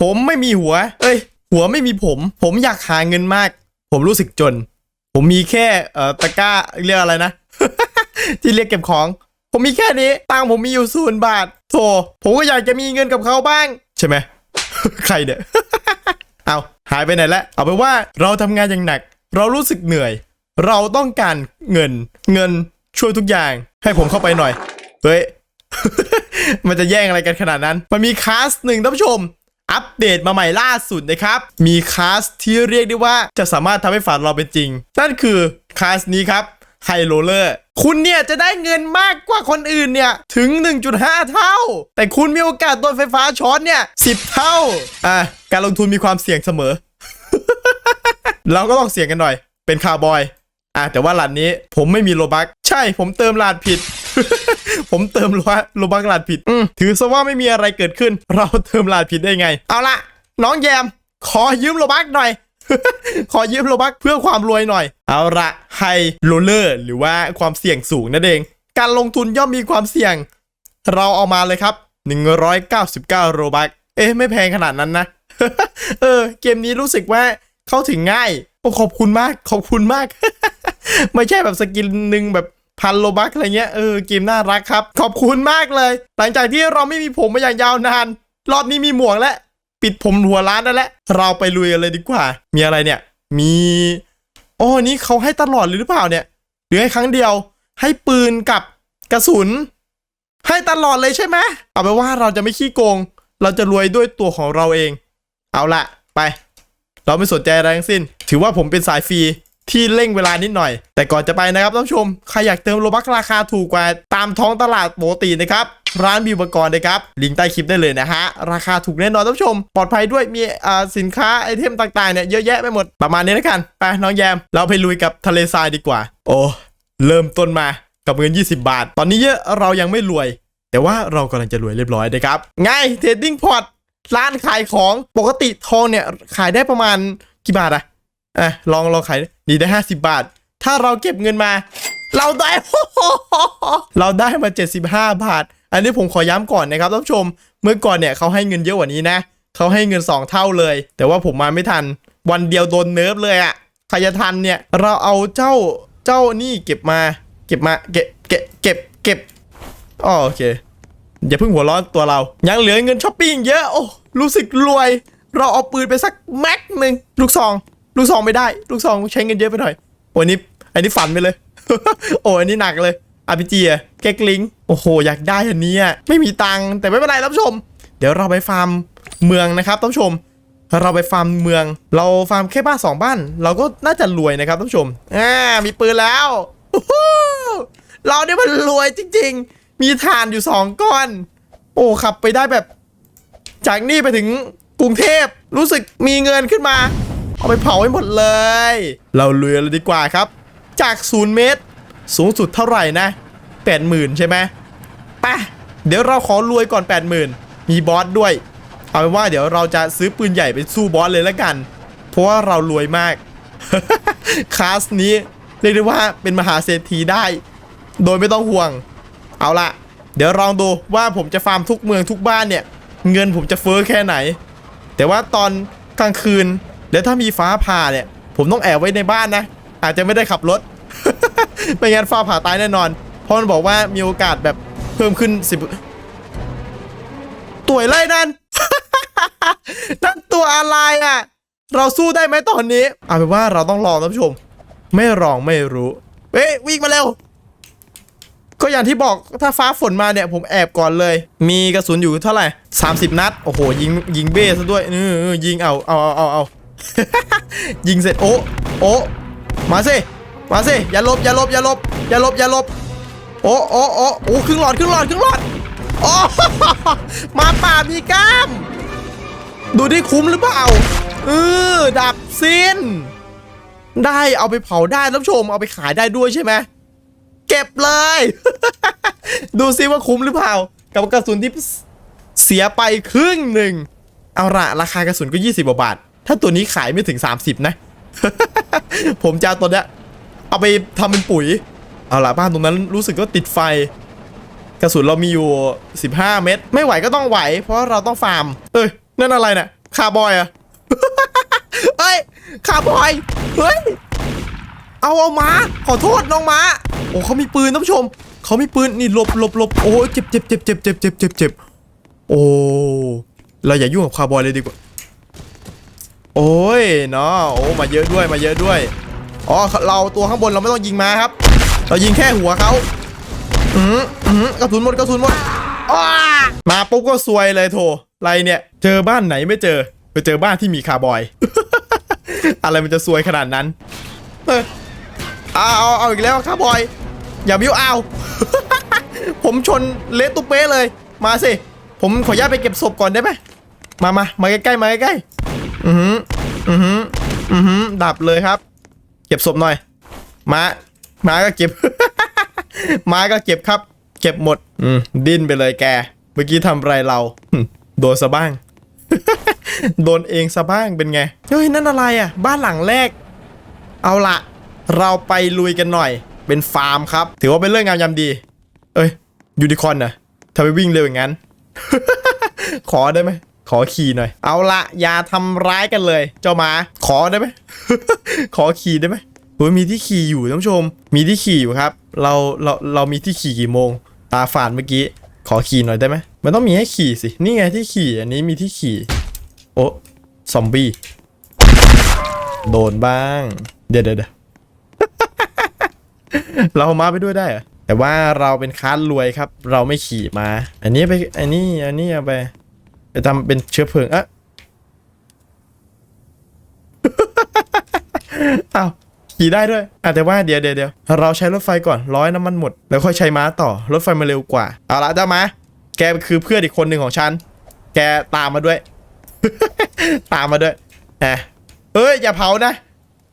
ผมไม่มีหัว เอ้ย หัวไม่มีผม ผมอยากหาเงินมาก ผมรู้สึกจน ผมมีแค่เอ่อตะกร้าเรียกอะไรนะ ที่เรียกเก็บของ ผมมีแค่นี้ ตังค์ผมมีอยู่ศูนย์บาทโธ่ผมก็อยากจะมีเงินกับเขาบ้าง ใช่ไหม ใครเนี่ย เอาหายไปไหนแล้วเอาไปนว่าเราทำงานอย่างหนัก เรารู้สึกเหนื่อย เราต้องการเงิน เงินช่วยทุกอย่าง ให้ผมเข้าไปหน่อย เฮ้ย มันจะแย่งอะไรกันขนาดนั้น มันมีคลาสหนึ่งท่านผู้ชม อัปเดตมาใหม่ล่าสุดนะครับ มีคลาสที่เรียกได้ว่าจะสามารถทำให้ฝันเราเป็นจริง นั่นคือคลาสนี้ครับไฮโรเลอร์คุณเนี่ยจะได้เงินมากกว่าคนอื่นเนี่ย ถึง 1.5 เท่า แต่คุณมีโอกาสโดนไฟฟ้าช็อตเนี่ย 10 เท่า อะ การลงทุนมีความเสี่ยงเสมอ เราก็ต้องเสี่ยงกันหน่อย เป็นคาร์บอย อะ แต่ว่าหลานนี้ผมไม่มีโลบัก ใช่ผมเติมหลานผิด ผมเติมโลบักโลบักหลานผิดอืมถือซะว่าไม่มีอะไรเกิดขึ้น เราเติมหลานผิดได้ไง เอาละน้องแยม ขอยืมโลบักหน่อย ขอยืมโลบักเพื่อความรวยหน่อย เอาละไฮโรเลอร์หรือว่าความเสี่ยงสูงนั่นเอง การลงทุนย่อมมีความเสี่ยง เราเอามาเลยครับ 199 โรบักเอ๊ะไม่แพงขนาดนั้นนะ เออ เกมนี้รู้สึกว่าเข้าถึงง่ายโอ้ขอบคุณมากขอบคุณมาก ไม่ใช่แบบสกินหนึ่งแบบ พันโลบักอะไรเงี้ยเออเกมน่ารักครับ ขอบคุณมากเลย หลังจากที่เราไม่มีผมมาอย่างยาวนาน รอบนี้มีหมวกแล้วปิดผมหัวร้านนั่นแหละเราไปลุยกันเลยดีกว่า มีอะไรเนี่ย มีโอ้นี่เขาให้ตลอดหรือเปล่าเนี่ยหรือให้ครั้งเดียว ให้ปืนกับกระสุน ให้ตลอดเลยใช่ไหมเอาไปนว่าเราจะไม่ขี้โกง เราจะรวยด้วยตัวของเราเอง เอาละไป เราไม่สนใจอะไรทั้งสิ้น ถือว่าผมเป็นสายฟรี ที่เร่งเวลานิดหน่อย แต่ก่อนจะไปนะครับท่านผู้ชมใครอยากเติมโลบักราคาถูกกว่าตามท้องตลาดปกตินะครับร้านบิวปกรณ์นะครับลิงก์ใต้คลิปได้เลยนะฮะ ราคาถูกแน่นอนท่านผู้ชม ปลอดภัยด้วยมีอ่าสินค้าไอเทมต่างๆเนี่ยเยอะแยะไปหมดประมาณนี้แล้วกันไปน้องแยม เราไปลุยกับทะเลทรายดีกว่า โอ้เริ่มต้นมากับเงิน 20 บาท ตอนนี้เยอะเรายังไม่รวย แต่ว่าเรากำลังจะรวยเรียบร้อยนะครับไงเทรดดิ้งพอร์ตร้านขายของปกติทองเนี่ยขายได้ประมาณกี่บาทอะ อะลองลองขายดีได้50บาท ถ้าเราเก็บเงินมา เราได้ เราได้มา75บห้าบาท อันนี้ผมขอย้ำก่อนนะครับท่านผู้ชม เมื่อก่อนเนี่ยเขาให้เงินเยอะกว่านี้นะเขาให้เงิน2เท่าเลย แต่ว่าผมมาไม่ทัน วันเดียวโดนเนิร์ฟเลยอะใครจะทันเนี่ย เราเอาเจ้าเจ้านี่เก็บมา เก็บมาเก็บเก็บเก็บเก็บอ๋อโอเคอย่าเพิ่งหัวร้อนตัวเรา ยังเหลือเงินช้อปปิ้งเยอะ โอ้ รู้สึกรวย เราเอาปืนไปสักแม็กหนึ่งลูกซอง ลูกซองไม่ได้ ลูกซองใช้เงินเยอะไปหน่อยโอ้อันนี้อันนี้ฝันไปเลย โอ้อันนี้หนักเลยอาพีจีอะเก็กลิงโอ้โห อยากได้อันนี้อะไม่มีตังค์แต่ไม่เป็นไรท่านผู้ชม เดี๋ยวเราไปฟาร์มเมืองนะครับท่านผู้ชม เราไปฟาร์มเมือง เราฟาร์มแค่บ้านสองบ้าน เราก็น่าจะรวยนะครับท่านผู้ชมอ่ามีปืนแล้วเราเนี่ยมันรวยจริง ๆ มีฐานอยู่สองก้อน โอ้ขับไปได้แบบ จากนี่ไปถึงกรุงเทพรู้สึกมีเงินขึ้นมา เอาไปเผาให้หมดเลย เราเรือเลยดีกว่าครับ จากศูนย์เมตร สูงสุดเท่าไหร่นะแปดหมื่นใช่ไหมไปเดี๋ยวเราขอรวยก่อน 80,000 มีบอสด้วย เอาเป็นว่าเดี๋ยวเราจะซื้อปืนใหญ่ไปสู้บอสเลยละกัน เพราะว่าเรารวยมาก คลาสนี้เรียกได้ว่าเป็นมหาเศรษฐีได้ โดยไม่ต้องห่วง เอาละเดี๋ยวลองดูว่าผมจะฟาร์มทุกเมืองทุกบ้านเนี่ย เงินผมจะเฟ้อแค่ไหน แต่ว่าตอนกลางคืน แล้วถ้ามีฟ้าผ่าเนี่ย ผมต้องแอบไว้ในบ้านนะ อาจจะไม่ได้ขับรถ ไม่งั้นฟ้าผ่าตายแน่นอน เพราะมันบอกว่ามีโอกาสแบบเพิ่มขึ้นสิบตัวอะไรนั่น นั่นตัวอะไรอะ เราสู้ได้ไหมตอนนี้เอาเป็นว่าเราต้องลองท่านผู้ชม ไม่ลองไม่รู้ เฮ้ยวิ่งมาเร็ว ก็อย่างที่บอกถ้าฟ้าฝนมาเนี่ย ผมแอบก่อนเลย มีกระสุนอยู่เท่าไหร่ 30 นัด โอ้โห ยิงยิงเบ้ซะด้วยเออเออยิงเอาเอาเอาเอาเอา ยิงเสร็จโอ้โอ้มาสิมาสิอย่าลบอย่าลบอย่าลบอย่าลบอย่าลบโอ้โอ้โอ้โอ้ครึ่งหลอดครึ่งหลอดครึ่งหลอดโอ้มาป่ามีกล้าม ดูที่คุ้มหรือเปล่าเออดับสิ้น ได้เอาไปเผาได้ท่านผู้ชมเอาไปขายได้ด้วยใช่ไหมเก็บเลย ดูซิว่าคุ้มหรือเปล่า กับกระสุนที่เสียไปครึ่งหนึ่งเอาละราคากระสุนก็ 20กว่าบาท ถ้าตัวนี้ขายไม่ถึง 30 นะ ผมจะเอาตัวเนี้ยเอาไปทำเป็นปุ๋ย เอาละบ้านตรงนั้นรู้สึกว่าติดไฟ กระสุนเรามีอยู่ 15 เม็ดไม่ไหวก็ต้องไหว เพราะเราต้องฟาร์ม เอ้ย นั่นอะไรเนี่ยคาร์บอยอะเอ้ยคาร์บอย เฮ้ย เอาเอามา ขอโทษน้องมาโอ้เขามีปืนท่านผู้ชม เขามีปืนนี่หลบหลบหลบโอ้เจ็บเจ็บเจ็บเจ็บเจ็บเจ็บเจ็บเจ็บโอ้เราอย่ายุ่งกับคาร์บอยเลยดีกว่า โอ้ยเนาะโอ้มาเยอะด้วยมาเยอะด้วยอ๋อเราตัวข้างบนเราไม่ต้องยิงมาครับ เรายิงแค่หัวเขาอืมอืมกระสุนหมดกระสุนหมดมาปุ๊บก็ซวยเลยโถไรเนี่ย เจอบ้านไหนไม่เจอไปเจอบ้านที่มีคาร์บอย อะไรมันจะซวยขนาดนั้นเอาเอาเอาอีกแล้วคาร์บอย อย่าบิ้วเอาผมชนเลตุ๊เป๊ะเลย มาสิ ผมขออนุญาตไปเก็บศพก่อนได้ไหมมามามาใกล้ๆมาใกล้ อือหืออือหืออือหือดับเลยครับ เก็บศพหน่อยม้าม้าก็เก็บ ม้าก็เก็บครับ เก็บหมด อืมดิ้นไปเลยแก เมื่อกี้ทำอะไรเราโดนซะบ้าง โดนเองซะบ้างเป็นไง เฮ้ย นั่นอะไรอะ บ้านหลังแรก เอาละเราไปลุยกันหน่อย เป็นฟาร์มครับ ถือว่าเป็นเรื่องงามยามดี เอ้ยยูนิคอนนะทำไมวิ่งเร็วอย่างนั้น ขอได้ไหม ขอขี่หน่อย เอาละอย่าทำร้ายกันเลย เจ้าหมา ขอได้ไหม ขอขี่ได้ไหมโอ้ยมีที่ขี่อยู่ท่านผู้ชม มีที่ขี่อยู่ครับ เราเราเรามีที่ขี่กี่โมง ตาฝาดเมื่อกี้ ขอขี่หน่อยได้ไหมมันต้องมีให้ขี่สิ นี่ไงที่ขี่ อันนี้มีที่ขี่ โอ้ซอมบี้ โดนบ้าง เดี๋ยวเดี๋ยวเดะเราเอามาไปด้วยได้เหรอแต่ว่าเราเป็นค้านรวยครับ เราไม่ขี่มา อันนี้ไป อันนี้ อันนี้เอาไป ไปทำเป็นเชื้อเพลิงอะอ้าวขี่ได้ด้วยอะแต่ว่าเดี๋ยวเดี๋ยวเราใช้รถไฟก่อนร้อยน้ำมันหมด แล้วค่อยใช้ม้าต่อ รถไฟมาเร็วกว่า เอาละเจ้าม้าแกคือเพื่อนอีกคนหนึ่งของฉัน แกตามมาด้วย ตามมาด้วยแหมเอ้ย อย่าเผานะ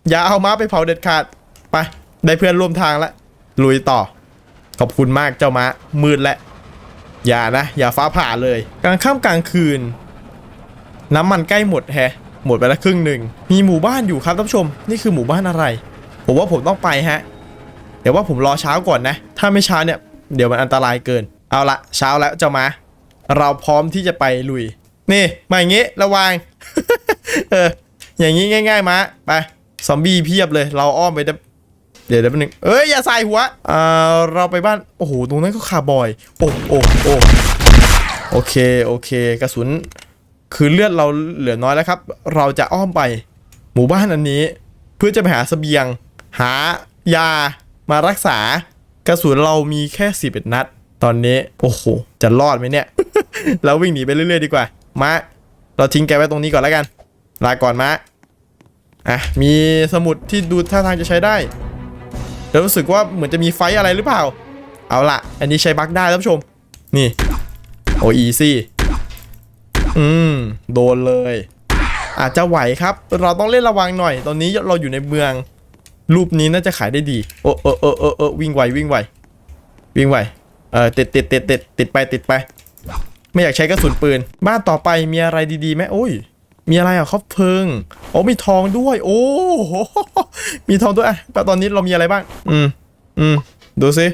อย่าเอาม้าไปเผาเด็ดขาด ไป ได้เพื่อนร่วมทางแล้วลุยต่อ ขอบคุณมากเจ้าม้ามืดแล้ว อย่านะ อย่าฟ้าผ่าเลย กลางค่ำกลางคืน น้ำมันใกล้หมดแฮะ หมดไปแล้วครึ่งหนึ่ง มีหมู่บ้านอยู่ครับท่านผู้ชม นี่คือหมู่บ้านอะไร ผมว่าผมต้องไปฮะ เดี๋ยวว่าผมรอเช้าก่อนนะ ถ้าไม่เช้าเนี่ย เดี๋ยวมันอันตรายเกิน เอาละเช้าแล้วเจ้ามา เราพร้อมที่จะไปลุย นี่ มาอย่างงี้ระวัง เออ อย่างงี้ง่าย ๆมาไป ซอมบี้เพียบเลย เราอ้อมไปได้ เดี๋ยวเดี๋ยวแป๊บนึงเอ้ยอย่าใส่หัวอ่าเราไปบ้านโอ้โหตรงนั้นก็คาร์บอยโอ้โอ้โอ้โอเคโอเค กระสุน คือเลือดเราเหลือน้อยแล้วครับ เราจะอ้อมไป หมู่บ้านอันนี้ เพื่อจะไปหาเสบียง หายามารักษากระสุนเรามีแค่11นัด ตอนนี้โอ้โหจะรอดไหมเนี่ยเราวิ่งหนีไปเรื่อยๆดีกว่ามาเราทิ้งแกไว้ตรงนี้ก่อนแล้วกัน ลาก่อนมาอะมีสมุดที่ดูท่าทางจะใช้ได้ แล้วรู้สึกว่าเหมือนจะมีไฟอะไรหรือเปล่า เอาละอันนี้ใช้บั๊กได้ท่านผู้ชม นี่ โออีซี่ อืม โดนเลย อาจจะไหวครับ เราต้องเล่นระวังหน่อย ตอนนี้เราอยู่ในเมือง รูปนี้น่าจะขายได้ดี โอ้เออเออเออเออวิ่งไววิ่งไว วิ่งไว เออติดติดติดติดติดไปติดไป ไม่อยากใช้กระสุนปืน บ้านต่อไปมีอะไรดีๆไหมโอ้ย มีอะไรอะครอบเพลิงโอ้มีทองด้วย โอ้โหมีทองด้วยอะแต่ตอนนี้เรามีอะไรบ้าง อืมอืมดูสิ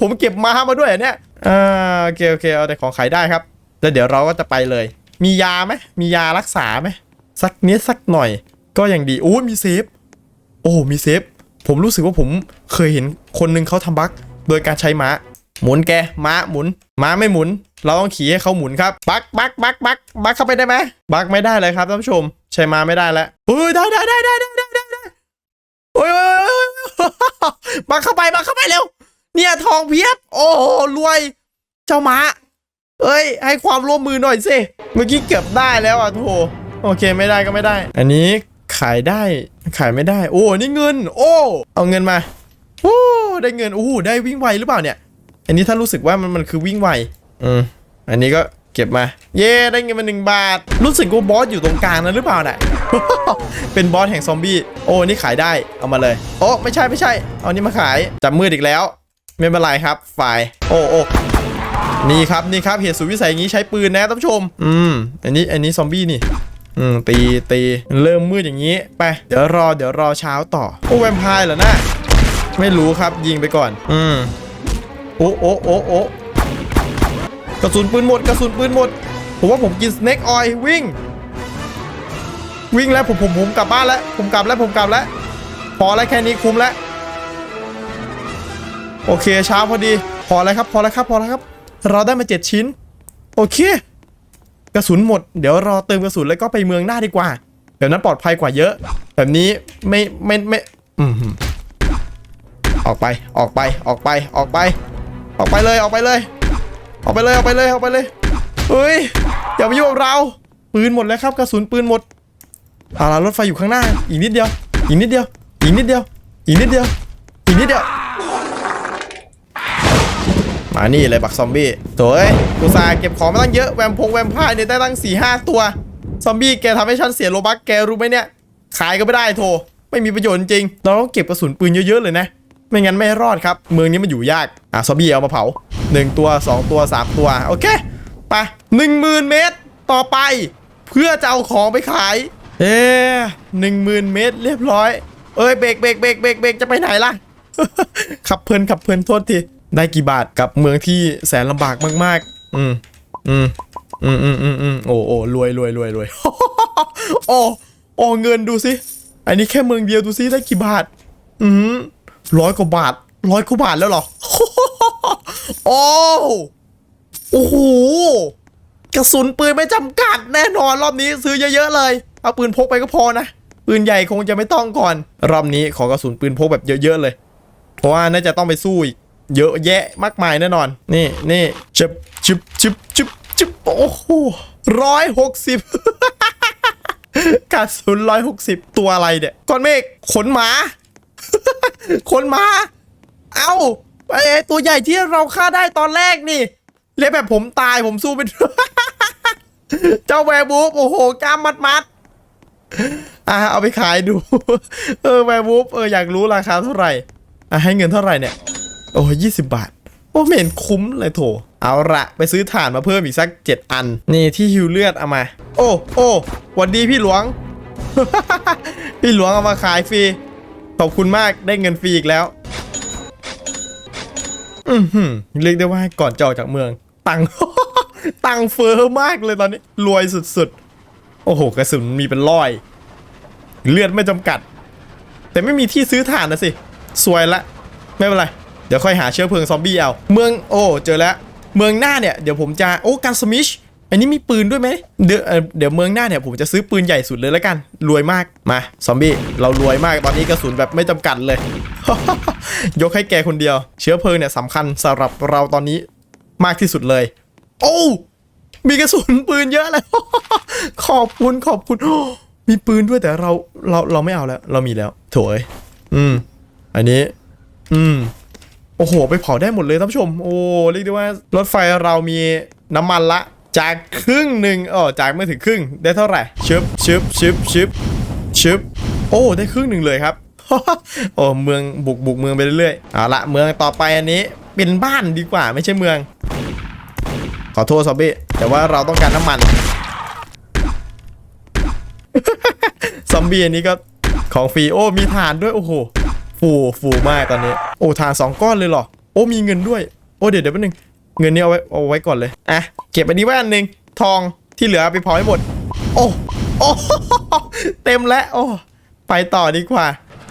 ผมเก็บม้ามาด้วยเนี่ยอ่าโอเคโอเคเอาแต่ของขายได้ครับแล้วเดี๋ยวเราก็จะไปเลย มียาไหมมียารักษาไหมสักนิดสักหน่อย ก็ยังดีโอ้มีเซฟ โอ้มีเซฟ ผมรู้สึกว่าผมเคยเห็นคนหนึ่งเขาทำบั๊กโดยการใช้ม้า หมุนแกม้าหมุน ม้าไม่หมุน เราต้องขี่ให้เขาหมุนครับ บักบักบักบักบักเข้าไปได้ไหมบักไม่ได้เลยครับท่านผู้ชม ใช้ม้าไม่ได้แล้วเฮ้ยได้ได้ได้ได้ได้ได้ได้โอ้ยบักเข้าไปบักเข้าไปเร็ว เนี่ยทองเพียบ โอ้รวย เจ้าม้า เอ้ย ให้ความร่วมมือหน่อยสิเมื่อกี้เกือบได้แล้วอะโถโอเคไม่ได้ก็ไม่ได้ อันนี้ขายได้ขายไม่ได้ โอ้นี่เงิน โอ้ เอาเงินมาโอ้ได้เงินโอ้ได้วิ่งไวหรือเปล่าเนี่ย อันนี้ถ้ารู้สึกว่ามันมันคือวิ่งไวอืมอันนี้ก็เก็บมา เย้ได้เงินมาหนึ่งบาท รู้สึกว่าบอสอยู่ตรงกลางนั้นหรือเปล่าเนี่ยเป็นบอสแห่งซอมบี้โอ้นี่ขายได้เอามาเลยโอ้ไม่ใช่ไม่ใช่ เอานี่มาขายจับมืดอีกแล้ว ไม่เป็นไรครับฝ่ายโอ้โอ้นี่ครับนี่ครับเหตุสุดวิสัยอย่างนี้ใช้ปืนนะท่านผู้ชม อืม อันนี้อันนี้ซอมบี้นี่อืมตีตีเริ่มมืดอย่างนี้ไปเดี๋ยวรอเดี๋ยวรอเช้าต่อ โอ้แวมไพร์เหรอนะไม่รู้ครับยิงไปก่อน อืม โอ้โอ้โอ้โอ้กระสุนปืนหมดกระสุนปืนหมด ผมว่าผมกินสเน็กออยวิ่ง วิ่งแล้วผมผมผมกลับบ้านแล้ว ผมกลับแล้วผมกลับแล้ว พอแล้วแค่นี้คุ้มแล้ว โอเคเช้าพอดี พอแล้วครับ พอแล้วครับ พอแล้วครับ เราได้มาเจ็ดชิ้น โอเค กระสุนหมด เดี๋ยวรอเติมกระสุนแล้วก็ไปเมืองหน้าดีกว่าแบบนั้นปลอดภัยกว่าเยอะ แบบนี้ไม่ไม่ไม่ อืมออกไปออกไปออกไปออกไป ออกไปเลยออกไปเลย ออกไปเลยออกไปเลยออกไปเลยเฮ้ยอย่ามายุ่งกับเราปืนหมดแล้วครับกระสุนปืนหมดเอาล่ะรถไฟอยู่ข้างหน้า อีกนิดเดียว อีกนิดเดียว อีกนิดเดียว อีกนิดเดียว อีกนิดเดียว มานี่เลยบักซอมบี้โถ่เอ้ยกูซาเก็บของมาตั้งเยอะแวมพงแวมพายเนี่ยได้ตั้ง4ี่ห้าตัว ซอมบี้แกทำให้ฉันเสียโลบักแกรู้ไหมเนี่ย ขายก็ไม่ได้โถ ไม่มีประโยชน์จริง เราต้องเก็บกระสุนปืนเยอะๆเลยนะ ไม่งั้นไม่รอดครับ เมืองนี้มันอยู่ยาก อะซอมบี้เอามาเผา 1 ตัว 2 ตัว 3 ตัว โอเค ไปหนึ่งหมื่นเมตรต่อไป เพื่อจะเอาของไปขาย เอ๊หนึ่งหมื่นเมตรเรียบร้อย เอ้ยเบรกเบรกเบรกเบรกเบรกจะไปไหนล่ะ ขับเพลินขับเพลินโทษที ได้กี่บาทกับเมืองที่แสนลำบากมาก ๆ อืมอืมอืมอืมอืมอืมโอ้โอ้รวยรวยรวยรวยโอ้โอ้เงินดูสิ อันนี้แค่เมืองเดียวดูสิได้กี่บาท อืม ร้อยกว่าบาทร้อยกว่าบาทแล้วหรอ โอ้โอ้โห กระสุนปืนไม่จำกัดแน่นอนรอบนี้ซื้อเยอะๆเลย เอาปืนพกไปก็พอนะ ปืนใหญ่คงจะไม่ต้องก่อน รอบนี้ขอกระสุนปืนพกแบบเยอะๆเลย เพราะว่าน่าจะต้องไปสู้อีกเยอะแยะมากมายแน่นอน นี่นี่จิบจิบจิบจิบจิบโอ้โหร้อยหกสิบกระสุนร้อยหกสิบตัวอะไรเนี่ยก้อนเมฆขนหมา ขนมา เอ้าไอ้ไอตัวใหญ่ที่เราฆ่าได้ตอนแรกนี่เรียกแบบผมตายผมสู้เป็นเจ้าแวร์บูฟโอ้โหกล้ามมัดมัดอะเอาไปขายดู เออแวร์บูฟเอออยากรู้ราคาเท่าไหร่อะให้เงินเท่าไหร่เนี่ย โอ้ยี่สิบบาทโอ้ไม่เห็นคุ้มเลยโถ เอาละไปซื้อถ่านมาเพิ่มอีกสักเจ็ดอัน นี่ที่ฮิวเลือดเอามา โอ้โอ้หวันดีพี่หลวง พี่หลวงเอามาขายฟรี ขอบคุณมากได้เงินฟรีอีกแล้ว อือหือเรียกได้ว่าก่อนจะออกจากเมือง ตังตังเฟ้อมากเลยตอนนี้ รวยสุดๆ โอ้โห กระสุนมีเป็นร้อย เลือดไม่จำกัด แต่ไม่มีที่ซื้อถ่านนะสิ สวยละ ไม่เป็นไร เดี๋ยวค่อยหาเชื้อเพลิงซอมบี้เอา เมืองโอ้ เจอแล้ว เมืองหน้าเนี่ย เดี๋ยวผมจะ โอ้การสมิช อันนี้มีปืนด้วยไหมเดี๋ยวเดี๋ยวเมืองหน้าเนี่ยผมจะซื้อปืนใหญ่สุดเลยแล้วกัน รวยมากมาซอมบี้เรารวยมากตอนนี้กระสุนแบบไม่จำกัดเลย ยกให้แกคนเดียว เชื้อเพลิงเนี่ยสำคัญสำหรับเราตอนนี้มากที่สุดเลย โอ้มีกระสุนปืนเยอะแล้ว ขอบคุณขอบคุณ มีปืนด้วยแต่เราเราเราไม่เอาแล้ว เรามีแล้วโถยอืม อันนี้ อืม โอ้โห ไปเผาได้หมดเลยท่านผู้ชม โอ้เรียกได้ว่ารถไฟเรามีน้ำมันละ จากครึ่งหนึ่งอ๋อจากไม่ถึงครึ่งได้เท่าไหร่ชึบชึบชึบชึบชึบโอ้ได้ครึ่งหนึ่งเลยครับโอ้เมืองบุกบุกเมืองไปเรื่อยๆเอาละเมืองต่อไปอันนี้เป็นบ้านดีกว่าไม่ใช่เมือง ขอโทษซอบบี้แต่ว่าเราต้องการน้ำมันซอมบี้อันนี้ก็ของฟรีโอ้มีฐานด้วยโอ้โหฟูฟูมากตอนนี้ โอ้ฐานสองก้อนเลยเหรอโอ้มีเงินด้วยโอ้เดี๋ยวเดี๋ยวแป๊บนึง เงินนี้เอาไว้เอาไว้ก่อนเลยอะเก็บอันนี้ไว้อันหนึ่งทองที่เหลือเอาไปเผาให้หมด โอ้โอ้เต็มแล้วโอ้ไปต่อดีกว่า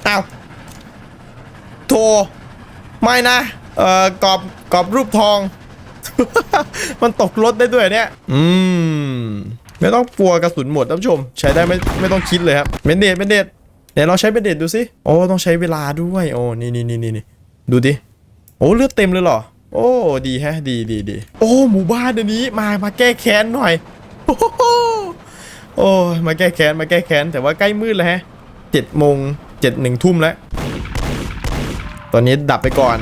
อ้าวโทรไม่นะเอ่อกรอบกรอบรูปทอง มันตกรถได้ด้วยเนี่ย อืม ไม่ต้องกลัวกระสุนหมดท่านผู้ชม ใช้ได้ไม่ไม่ต้องคิดเลยครับเบนเดดเบนเดดเดี๋ยวเราใช้เบนเดดดูสิโอ้ต้องใช้เวลาด้วย โอ้นี่นี่นี่นี่นี่ดูดิโอ้เลือดเต็มเลยเหรอ โอ้ดีแฮะ ดีดีดีโอ้หมู่บ้านอันนี้มามาแก้แค้นหน่อย โอ้โหโอ้มาแก้แค้นมาแก้แค้นแต่ว่าใกล้มืดแล้วฮะเจ็ดโมงเจ็ดหนึ่งทุ่มแล้ว ตอนนี้ดับไปก่อน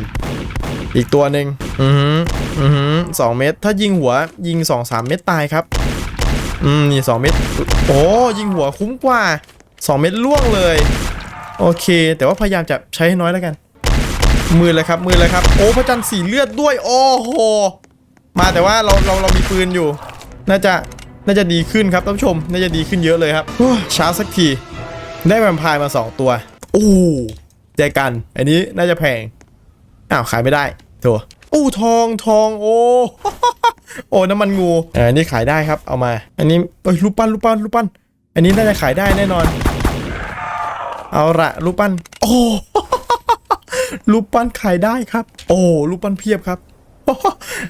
อีกตัวหนึ่งอือหืออือหือสองเม็ดถ้ายิงหัวยิงสองสามเม็ดตายครับ อืมนี่สองเม็ดโอ้ยิงหัวคุ้มกว่าสองเม็ดล่วงเลย โอเค แต่ว่าพยายามจะใช้ให้น้อยแล้วกัน มือเลยครับมือเลยครับ โอ้พระจันทร์สีเลือดด้วย โอ้โห มาแต่ว่าเราเราเรามีปืนอยู่ น่าจะน่าจะดีขึ้นครับท่านผู้ชม น่าจะดีขึ้นเยอะเลยครับช้าสักที ได้แวมไพร์มาสองตัว โอ้แจกัน อันนี้น่าจะแพง อ้าวขายไม่ได้โถอู้ทองทองโอ้ โอ้น้ำมันงูอ่าอันนี้ขายได้ครับเอามา อันนี้เอ้ยรูปปั้นรูปปั้นรูปปั้น อันนี้น่าจะขายได้แน่นอน เอาละรูปปั้น โอ้ รูปปั้นขายได้ครับ โอ้รูปปั้นเพียบครับ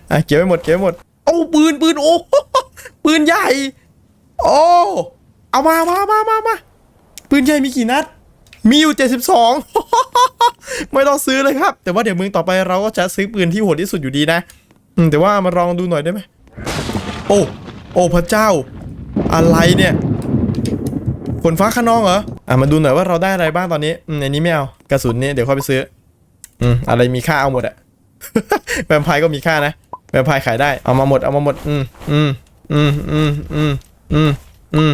อะเก็บไว้หมดเก็บไว้หมดโอ้ปืนปืนโอ้ปืนใหญ่ โอ้เอามามามามามาปืนใหญ่มีกี่นัด มีอยู่ 72 ไม่ต้องซื้อเลยครับ แต่ว่าเดี๋ยวมืองต่อไปเราก็จะซื้อปืนที่โหดที่สุดอยู่ดีนะอืมแต่ว่ามาลองดูหน่อยได้ไหมโอ้โอ้พระเจ้า อะไรเนี่ยฝนฟ้าขนองเหรออะมาดูหน่อยว่าเราได้อะไรบ้างตอนนี้อืมอันนี้ไม่เอากระสุนนี่เดี๋ยวค่อยไปซื้อ อืมอะไรมีค่าเอาหมดอะแวมไพร์ก็มีค่านะแวมไพร์ขายได้เอามาหมดเอามาหมด อืมอืมอืมอืมอืมอืมอืม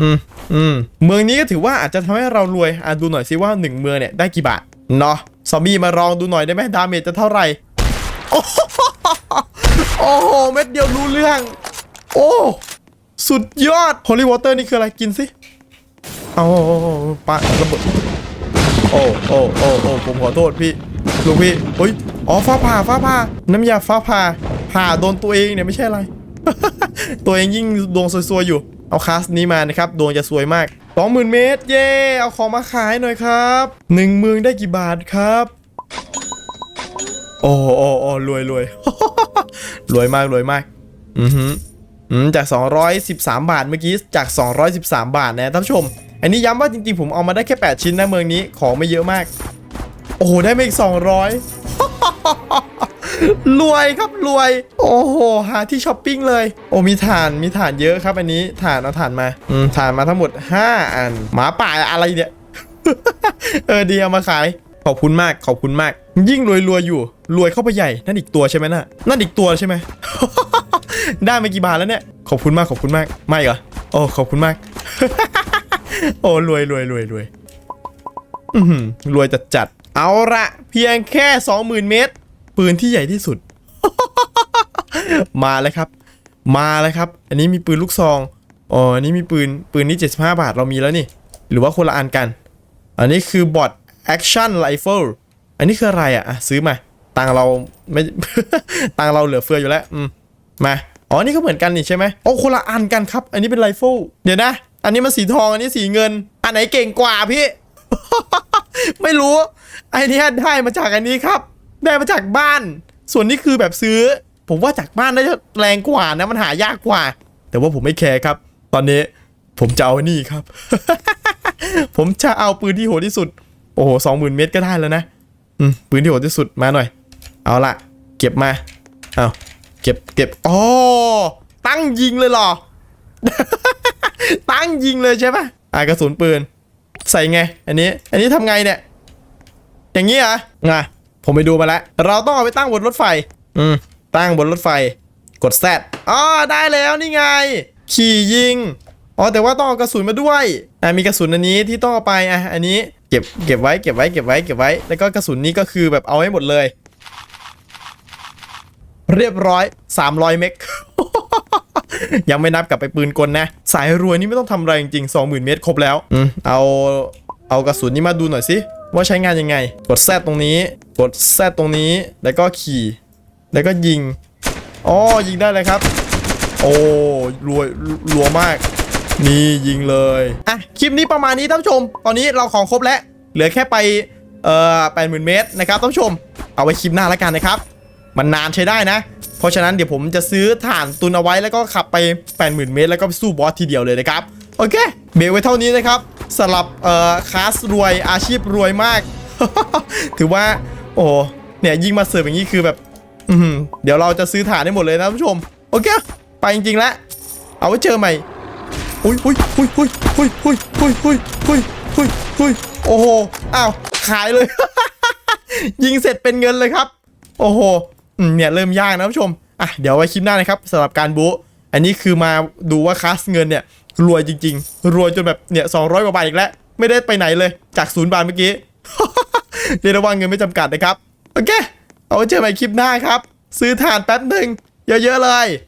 อืมอืมเมืองนี้ก็ถือว่าอาจจะทำให้เรารวยอะดูหน่อยสิว่าหนึ่งเมืองเนี่ยได้กี่บาทเนาะซอมบี้มาลองดูหน่อยได้ไหมดาเมจจะเท่าไหร่โอ้โหโอ้โหเม็ดเดียวรู้เรื่อง โอ้สุดยอด h o l y water นี่คืออะไรกินสิเอาปะระเบิด โอ้โอ้โอ้โอ้ผมขอโทษพี่ลูกพี่เฮ้ยอ๋อฟ้าผ่าฟ้าผ่าน้ำยาฟ้าผ่าผ่าโดนตัวเองเนี่ยไม่ใช่อะไร ตัวเองยิ่งดวงซวยๆอยู่ เอาคลาสนี้มานะครับดวงจะซวยมาก20,000เมตร เย้เอาของมาขายหน่อยครับหนึ่งเมืองได้กี่บาทครับโอ้โอ้โอ้รวยรวยรวยมากรวยมากอือหืออืมจาก 213 บาทเมื่อกี้จาก 213 บาทนะท่านผู้ชม อันนี้ย้ำว่าจริงๆผมเอามาได้แค่ 8 ชิ้นนะเมืองนี้ของไม่เยอะมาก โอ้โหได้มาอีก 200 รวยครับรวย โอ้โหหาที่ช้อปปิ้งเลย โอ้มีฐานมีฐานเยอะครับอันนี้ฐานเอาฐานมาอืมฐานมาทั้งหมด 5 อัน หมาป่าอะไรเนี่ยเออดีเอามาขายขอบคุณมากขอบคุณมาก ยิ่งรวยรวยอยู่ รวยเข้าไปใหญ่นั่นอีกตัวใช่ไหมน่ะนั่นอีกตัวใช่ไหมได้มากี่บาทแล้วเนี่ยขอบคุณมากขอบคุณมากไม่เหรอโอ้ขอบคุณมาก โอ้รวยรวยรวยรวยรวยจัดจัด เอาละเพียงแค่20,000เมตร ปืนที่ใหญ่ที่สุด มาเลยครับ มาเลยครับ อันนี้มีปืนลูกซองอ๋ออันนี้มีปืนปืนนี้ 75 บาทเรามีแล้วนี่ หรือว่าคนละอันกัน อันนี้คือบอท action rifle อันนี้คืออะไรอะ ซื้อมา ตังเราไม่ตังเราเหลือเฟืออยู่แล้ว อืมมาอ๋อนี่ก็เหมือนกันนี่ใช่ไหมโอ้คนละอันกันครับ อันนี้เป็นไรเฟิลเดี๋ยวนะ อันนี้มันสีทองอันนี้สีเงิน อันไหนเก่งกว่าพี่ ไม่รู้ไอ้นี่ได้มาจากอันนี้ครับ ได้มาจากบ้าน ส่วนนี้คือแบบซื้อ ผมว่าจากบ้านน่าจะแรงกว่านะมันหายากกว่า แต่ว่าผมไม่แคร์ครับ ตอนนี้ผมจะเอาอันนี่ครับ ผมจะเอาปืนที่โหดที่สุด โอ้โหสองหมื่นเมตรก็ได้แล้วนะอืมปืนที่โหดที่สุดมาหน่อย เอาละเก็บมาเอาเก็บเก็บอ๋อตั้งยิงเลยเหรอ ตั้งยิงเลยใช่ปะอ่ากระสุนปืน ใส่ไง อันนี้ อันนี้ทำไงเนี่ย อย่างนี้เหรอไงผมไปดูมาแล้ว เราต้องเอาไปตั้งบนรถไฟ อืม ตั้งบนรถไฟ กดแซดอ๋อ ได้แล้วนี่ไง ขี่ยิง อ๋อ แต่ว่าต้องเอากระสุนมาด้วย อ่ามีกระสุนอันนี้ที่ต้องเอาไป อะ อันนี้ เก็บ เก็บไว้ เก็บไว้ เก็บไว้ เก็บไว้ แล้วก็กระสุนนี้ก็คือแบบเอาให้หมดเลย เรียบร้อย 300 เมก ยังไม่นับกลับไปปืนกลนะ สายรวยนี่ไม่ต้องทำอะไรจริงๆ20,000 เมตรครบแล้วอืมเอาเอากระสุนนี้มาดูหน่อยสิว่าใช้งานยังไง กดแซตรงนี้ กดแซตตรงนี้ แล้วก็ขี่ แล้วก็ยิงอ๋อยิงได้เลยครับ โอ้รวยรัวมาก นี่ยิงเลยอะคลิปนี้ประมาณนี้ท่านผู้ชม ตอนนี้เราของครบแล้ว เหลือแค่ไปเอ่อแปดหมื่นเมตรนะครับท่านผู้ชม เอาไว้คลิปหน้าแล้วกันนะครับ มันนานใช้ได้นะ เพราะฉะนั้นเดี๋ยวผมจะซื้อถ่านตุนเอาไว้แล้วก็ขับไป 80,000 เมตร แล้วก็สู้บอสทีเดียวเลยนะครับโอเคเบรกไว้เท่านี้นะครับสำหรับเอ่อคลาสรวยอาชีพรวยมาก ถือว่า โอ้เนี่ยยิ่งมาเสิร์ฟอย่างนี้คือแบบอืเดี๋ยวเราจะซื้อถ่านได้หมดเลยนะท่านผู้ชม โอเค ไปจริงๆแล้วเอาไว้เจอใหม่อุ้ยอุ้ยอุ้ยอุ้ยอุ้ยอุ้ยอุ้ยอุ้ยอุ้ยอุ้ยอุ้ยโอ้โหอ้าวขายเลย ยิงเสร็จเป็นเงินเลยครับ โอ้โหอืม เนี่ยเริ่มยากนะผู้ชมอะเดี๋ยวไว้คลิปหน้านะครับสำหรับการบูอันนี้คือมาดูว่าคลาสเงินเนี่ยรวยจริง ๆ รวยจนแบบเนี่ยสองกว่าบาทอีกแล้ว ไม่ได้ไปไหนเลยจากศูนย์บาทเมื่อกี้เรียกว่าเงินไม่จำกัดนะครับ โอเค เอาไว้เจอใหม่คลิปหน้าครับ ซื้อฐานแป๊บหนึ่งเยอะๆเลย